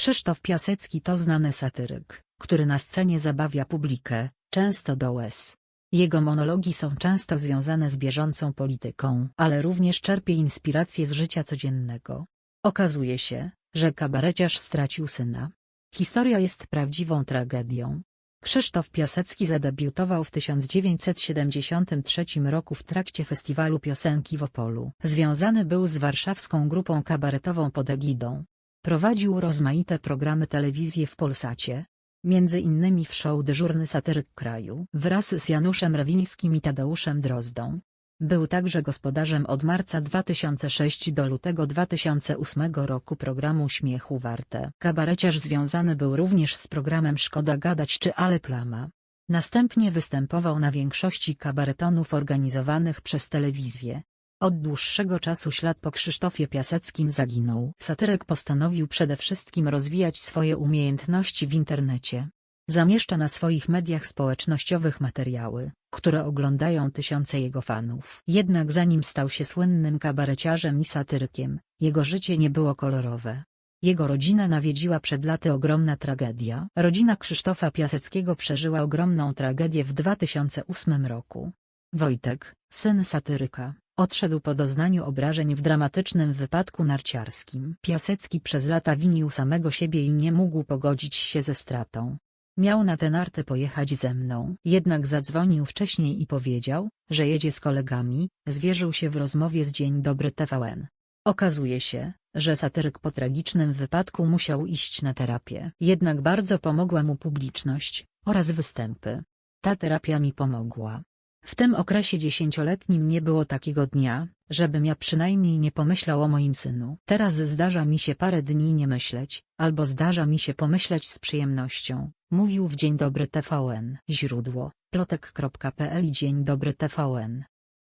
Krzysztof Piasecki to znany satyryk, który na scenie zabawia publikę, często do łez. Jego monologi są często związane z bieżącą polityką, ale również czerpie inspiracje z życia codziennego. Okazuje się, że kabareciarz stracił syna. Historia jest prawdziwą tragedią. Krzysztof Piasecki zadebiutował w 1973 roku w trakcie festiwalu piosenki w Opolu. Związany był z warszawską grupą kabaretową pod egidą. Prowadził rozmaite programy telewizji w Polsacie. Między innymi w show Dyżurny Satyryk Kraju wraz z Januszem Rawińskim i Tadeuszem Drozdą. Był także gospodarzem od marca 2006 do lutego 2008 roku programu Śmiechu Warte. Kabareciarz związany był również z programem Szkoda Gadać czy Ale Plama. Następnie występował na większości kabaretonów organizowanych przez telewizję. Od dłuższego czasu ślad po Krzysztofie Piaseckim zaginął. Satyrek postanowił przede wszystkim rozwijać swoje umiejętności w internecie. Zamieszcza na swoich mediach społecznościowych materiały, które oglądają tysiące jego fanów. Jednak zanim stał się słynnym kabareciarzem i satyrykiem, jego życie nie było kolorowe. Jego rodzina nawiedziła przed laty ogromna tragedia. Rodzina Krzysztofa Piaseckiego przeżyła ogromną tragedię w 2008 roku. Wojtek, syn satyryka, odszedł po doznaniu obrażeń w dramatycznym wypadku narciarskim. Piasecki przez lata winił samego siebie i nie mógł pogodzić się ze stratą. Miał na tę nartę pojechać ze mną. Jednak zadzwonił wcześniej i powiedział, że jedzie z kolegami, zwierzył się w rozmowie z Dzień Dobry TVN. Okazuje się, że satyryk po tragicznym wypadku musiał iść na terapię. Jednak bardzo pomogła mu publiczność, oraz występy. Ta terapia mi pomogła. W tym okresie dziesięcioletnim nie było takiego dnia, żebym ja przynajmniej nie pomyślał o moim synu. Teraz zdarza mi się parę dni nie myśleć, albo zdarza mi się pomyśleć z przyjemnością, mówił w Dzień Dobry TVN. Źródło, plotek.pl Dzień Dobry TVN